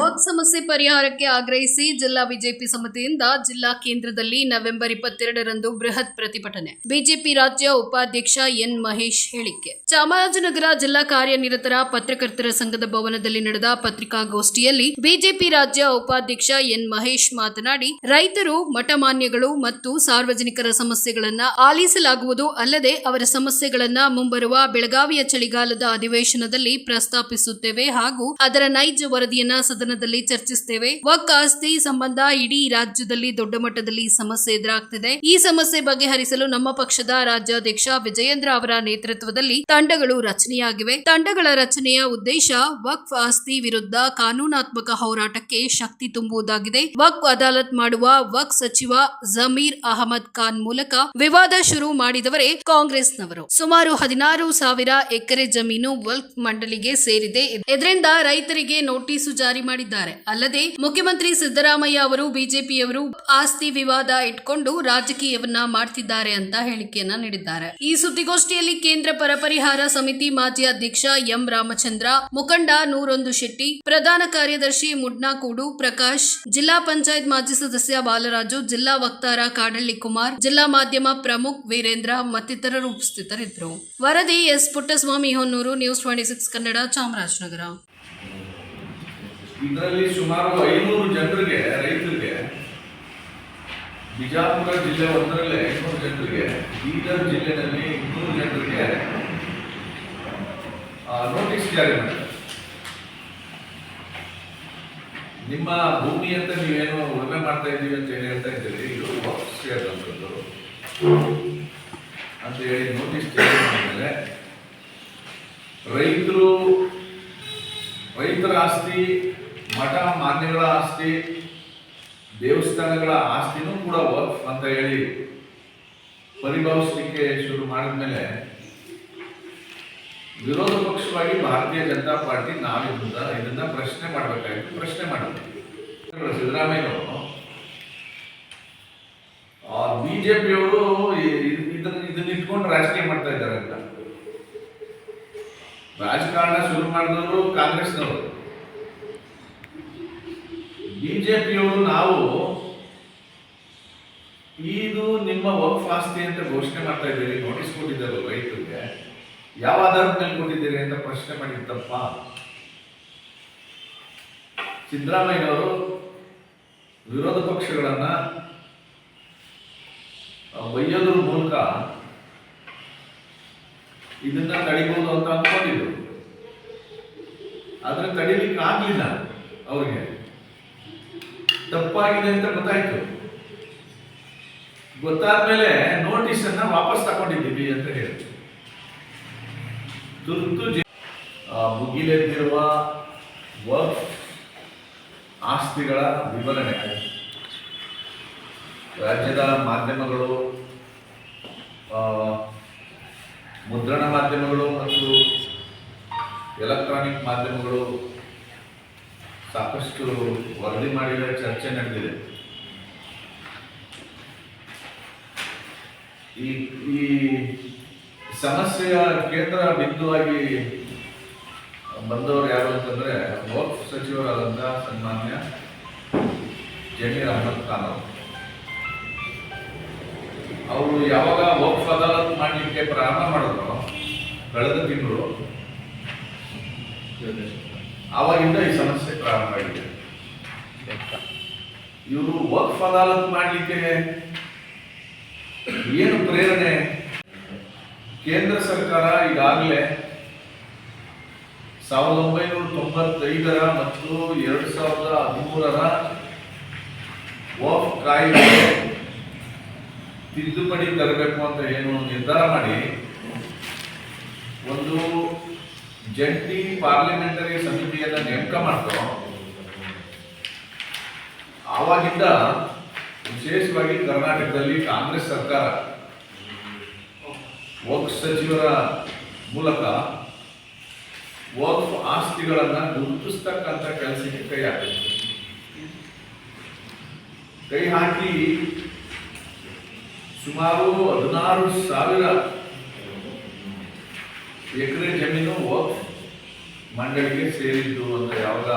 ವಕ್ ಸಮಸ್ಯೆ ಪರಿಹಾರಕ್ಕೆ ಆಗ್ರಹಿಸಿ ಜಿಲ್ಲಾ ಬಿಜೆಪಿ ಸಮಿತಿಯಿಂದ ಜಿಲ್ಲಾ ಕೇಂದ್ರದಲ್ಲಿ ನವೆಂಬರ್ ಇಪ್ಪತ್ತೆರಡರಂದು ಬೃಹತ್ ಪ್ರತಿಭಟನೆ. ಬಿಜೆಪಿ ರಾಜ್ಯ ಉಪಾಧ್ಯಕ್ಷ ಎನ್ ಮಹೇಶ್ ಹೇಳಿಕೆ. ಚಾಮರಾಜನಗರ ಜಿಲ್ಲಾ ಕಾರ್ಯನಿರತರ ಪತ್ರಕರ್ತರ ಸಂಘದ ಭವನದಲ್ಲಿ ನಡೆದ ಪತ್ರಿಕಾಗೋಷ್ಠಿಯಲ್ಲಿ ಬಿಜೆಪಿ ರಾಜ್ಯ ಉಪಾಧ್ಯಕ್ಷ ಎನ್ ಮಹೇಶ್ ಮಾತನಾಡಿ, ರೈತರು ಮಠಮಾನ್ಯಗಳು ಮತ್ತು ಸಾರ್ವಜನಿಕರ ಸಮಸ್ಯೆಗಳನ್ನ ಆಲಿಸಲಾಗುವುದು ಅಲ್ಲದೆ ಅವರ ಸಮಸ್ಯೆಗಳನ್ನ ಮುಂಬರುವ ಬೆಳಗಾವಿಯ ಚಳಿಗಾಲದ ಅಧಿವೇಶನದಲ್ಲಿ ಪ್ರಸ್ತಾಪಿಸುತ್ತೇವೆ ಹಾಗೂ ಅದರ ನೈಜ ವರದಿಯನ್ನ ಸದನದಲ್ಲಿ ಚರ್ಚಿಸುತ್ತೇವೆ ವಕ್ ಆಸ್ತಿ ಸಂಬಂಧ ಇಡೀ ರಾಜ್ಯದಲ್ಲಿ ದೊಡ್ಡ ಮಟ್ಟದಲ್ಲಿ ಸಮಸ್ಯೆ ಎದುರಾಗ್ತಿದೆ. ಈ ಸಮಸ್ಯೆ ಬಗೆಹರಿಸಲು ನಮ್ಮ ಪಕ್ಷದ ರಾಜ್ಯಾಧ್ಯಕ್ಷ ವಿಜಯೇಂದ್ರ ಅವರ ನೇತೃತ್ವದಲ್ಲಿ ತಂಡಗಳು ರಚನೆಯಾಗಿವೆ. ತಂಡಗಳ ರಚನೆಯ ಉದ್ದೇಶ ವಕ್ಫ್ ಆಸ್ತಿ ವಿರುದ್ಧ ಕಾನೂನಾತ್ಮಕ ಹೋರಾಟಕ್ಕೆ ಶಕ್ತಿ ತುಂಬುವುದಾಗಿದೆ. ವಕ್ಫ್ ಅದಾಲತ್ ಮಾಡುವ ವಕ್ ಸಚಿವ ಜಮೀರ್ ಅಹಮದ್ ಖಾನ್ ಮೂಲಕ ವಿವಾದ ಶುರು ಮಾಡಿದವರೇ ಕಾಂಗ್ರೆಸ್ನವರು. ಸುಮಾರು ಹದಿನಾರು ಸಾವಿರ ಎಕರೆ ಜಮೀನು ವಕ್ ಮಂಡಳಿಗೆ ಸೇರಿದೆ. ಇದರಿಂದ ರೈತರಿಗೆ ನೋಟಿಸು ಜಾರಿ ಮಾಡಿದ್ದಾರೆ. ಅಲ್ಲದೆ, ಮುಖ್ಯಮಂತ್ರಿ ಸಿದ್ದರಾಮಯ್ಯ ಅವರು ಬಿಜೆಪಿಯವರು ಆಸ್ತಿ ವಿವಾದ ಇಟ್ಕೊಂಡು ರಾಜಕೀಯವನ್ನ ಮಾಡ್ತಿದ್ದಾರೆ ಅಂತ ಹೇಳಿಕೆಯನ್ನ ನೀಡಿದ್ದಾರೆ. ಈ ಸುದ್ದಿಗೋಷ್ಠಿಯಲ್ಲಿ ಕೇಂದ್ರ ಪರ ಪರಿಹಾರ ಸಮಿತಿ ಮಾಜಿ ಅಧ್ಯಕ್ಷ ಎಂ ರಾಮಚಂದ್ರ, ಮುಖಂಡ ನೂರೊಂದು ಶೆಟ್ಟಿ, ಪ್ರಧಾನ ಕಾರ್ಯದರ್ಶಿ ಮುಡ್ನಾಕೂಡು ಪ್ರಕಾಶ್, ಜಿಲ್ಲಾ ಪಂಚಾಯತ್ ಮಾಜಿ ಸದಸ್ಯ ಬಾಲರಾಜು, ಜಿಲ್ಲಾ ವಕ್ತಾರ ಕಾಡಳ್ಳಿ ಕುಮಾರ್, ಜಿಲ್ಲಾ ಮಾಧ್ಯಮ ಪ್ರಮುಖ್ ವೀರೇಂದ್ರ ಮತ್ತಿತರರು ಉಪಸ್ಥಿತರಿದ್ದರು. ವರದಿ S Puttaswamy Honnur, news twenty six Kannada Chamarajanagar. ಇದರಲ್ಲಿ ಸುಮಾರು ಐನೂರು ಜನರಿಗೆ, ರೈತರಿಗೆ, ಬಿಜಾಪುರ ಜಿಲ್ಲೆ ಒಂದರಲ್ಲೇ ಐನೂರು ಜನರಿಗೆ, ಬೀದರ್ ಜಿಲ್ಲೆನಲ್ಲಿ ಇನ್ನೂರು ಜನರಿಗೆ ನೋಟಿಸ್ ಜಾರಿ ನಿಮ್ಮ ಭೂಮಿ ಅಂತ ನೀವೇನು ಉಳುಮೆ ಮಾಡ್ತಾ ಇದ್ದೀವಿ ಅಂತ ಹೇಳಿ ಹೇಳ್ತಾ ಇದ್ದೀರಿ, ಇದು ವಾಪಸ್ ಅಂತ ಹೇಳಿ ನೋಟಿಸ್ ಜಾರಿ ಮಾಡಿದರೆ ರೈತರು, ರೈತರ ಆಸ್ತಿ ಮಠ, ಮಾನ್ಯಗಳ ಆಸ್ತಿ, ದೇವಸ್ಥಾನಗಳ ಆಸ್ತಿನೂ ಕೂಡ ವಕ್ಫ್ ಅಂತ ಹೇಳಿ ಪರಿಭಾವಿಸಲಿಕ್ಕೆ ಶುರು ಮಾಡಿದ್ಮೇಲೆ ವಿರೋಧ ಪಕ್ಷವಾಗಿ ಭಾರತೀಯ ಜನತಾ ಪಾರ್ಟಿ ನಾವಿದ್ದ ಇದನ್ನ ಪ್ರಶ್ನೆ ಮಾಡಬೇಕಾಗಿತ್ತು ಪ್ರಶ್ನೆ ಮಾಡಿದ್ವಿ ಸಿದ್ದರಾಮಯ್ಯವರು ಬಿಜೆಪಿಯವರು ಇದನ್ನ ಇಟ್ಕೊಂಡು ರಾಜಕೀಯ ಮಾಡ್ತಾ ಇದ್ದಾರೆ ಅಂತ. ರಾಜಕಾರಣ ಶುರು ಮಾಡಿದವರು ಕಾಂಗ್ರೆಸ್ನವರು. ಬಿಜೆಪಿಯವರು ನಾವು ಇದು ನಿಮ್ಮ ವಕ್ಫ್ ಆಸ್ತಿ ಅಂತ ಘೋಷಣೆ ಮಾಡ್ತಾ ಇದ್ದೀರಿ ನೋಟಿಸ್ ಕೊಟ್ಟಿದ್ದಾರೆ ರೈತರಿಗೆ? ಯಾವ ಆಧಾರದ ಮೇಲೆ ಕೊಟ್ಟಿದ್ದೀರಿ ಅಂತ ಪ್ರಶ್ನೆ ಮಾಡಿದ್ದಪ್ಪ? ಸಿದ್ದರಾಮಯ್ಯನವರು ವಿರೋಧ ಪಕ್ಷಗಳನ್ನ ಬೈಯೋದ್ರ ಮೂಲಕ ಇದನ್ನ ತಡಿಬಹುದು ಅಂತ ಅಂದ್ಕೊಂಡಿದ್ರು. ಆದ್ರೆ ತಡಿಲಿಕ್ಕೆ ಆಗ್ಲಿಲ್ಲ ಅವ್ರಿಗೆ. ತಪ್ಪಾಗಿದೆ ಅಂತ ಗೊತ್ತಾಯ್ತು. ಗೊತ್ತಾದ್ಮೇಲೆ ನೋಟಿಸ್ ಅನ್ನ ವಾಪಸ್ ತಗೊಂಡಿದ್ದೀವಿ ಅಂತ ಹೇಳಿ. ತುರ್ತು ಮುಗಿಲೆದ್ದಿರುವ ವರ್ಕ್ ಆಸ್ತಿಗಳ ವಿವರಣೆ. ರಾಜ್ಯದ ಮಾಧ್ಯಮಗಳು ಮುದ್ರಣ ಮಾಧ್ಯಮಗಳು ಮತ್ತು ಎಲೆಕ್ಟ್ರಾನಿಕ್ ಮಾಧ್ಯಮಗಳು ಸಾಕಷ್ಟು ವರದಿ ಮಾಡಿದ ಚರ್ಚೆ ನಡೆದಿದೆ. ಈ ಈ ಸಮಸ್ಯೆಯ ಕೇಂದ್ರ ಬಿಂದುವಾಗಿ ಬಂದವರು ಯಾರು ಅಂತಂದ್ರೆ ವಕ್ಫ್ ಸಚಿವರಾದಂಥ ಸನ್ಮಾನ್ಯ ಜಮೀರ್ ಅಹಮದ್ ಖಾನ್ ಅವರು. ಅವರು ಯಾವಾಗ ವಕ್ಫ್ ಅದಾಲತ್ ಮಾಡಲಿಕ್ಕೆ ಪ್ರಾರಂಭ ಮಾಡಿದ್ರು ಕಳೆದ ತಿಂಗಳು ಆವಾಗಿಂದ ಈ ಸಮಸ್ಯೆ ಪ್ರಾರಂಭ ಆಗಿದೆ ಇವರು ವಕ್ಫ್ ಅದಾಲತ್ ಮಾಡಲಿಕ್ಕೆ ಏನು ಪ್ರೇರಣೆ? ಕೇಂದ್ರ ಸರ್ಕಾರ ಈಗಾಗಲೇ ಸಾವಿರದ ಒಂಬೈನೂರ ತೊಂಬತ್ತೈದರ ಮತ್ತು ಎರಡು ಸಾವಿರದ ಹದಿಮೂರರ ವಕ್ಫ್ ಕಾಯ್ದೆ ತಿದ್ದುಪಡಿ ತರಬೇಕು ಅಂತ ಏನು ನಿರ್ಧಾರ ಮಾಡಿ ಒಂದು ಜಂಟಿ ಪಾರ್ಲಿಮೆಂಟರಿ ಸಮಿತಿಯನ್ನು ನೇಮಕ ಮಾಡ್ತು, ಆವಾಗಿಂದ ವಿಶೇಷವಾಗಿ ಕರ್ನಾಟಕದಲ್ಲಿ ಕಾಂಗ್ರೆಸ್ ಸರ್ಕಾರ ವಕ್ಫ್ ಸಚಿವರ ಮೂಲಕ ವಕ್ಫ್ ಆಸ್ತಿಗಳನ್ನ ಗುರುತಿಸ್ತಕ್ಕಂಥ ಕೆಲಸಕ್ಕೆ ಕೈ ಹಾಕಿದೆ ಕೈ ಹಾಕಿ ಸುಮಾರು ಹದಿನಾರು ಸಾವಿರ ಎಕರೆ ಜಮೀನು ಮಂಡಳಿಗೆ ಸೇರಿದ್ದು ಅಂತ ಯಾವಾಗ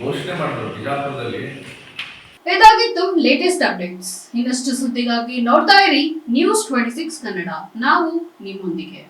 ಘೋಷಣೆ ಮಾಡಿದ್ರು ಬಿಜಾಪುರದಲ್ಲಿ. ಇದಾಗಿತ್ತು ಲೇಟೆಸ್ಟ್ ಅಪ್ಡೇಟ್ಸ್ ಇನ್ನಷ್ಟು ಸುದ್ದಿಗಾಗಿ ನೋಡ್ತಾ ಇರಿ ನ್ಯೂಸ್ ಟ್ವೆಂಟಿ ಸಿಕ್ಸ್ ಕನ್ನಡ. ನಾವು ನಿಮ್ಮೊಂದಿಗೆ.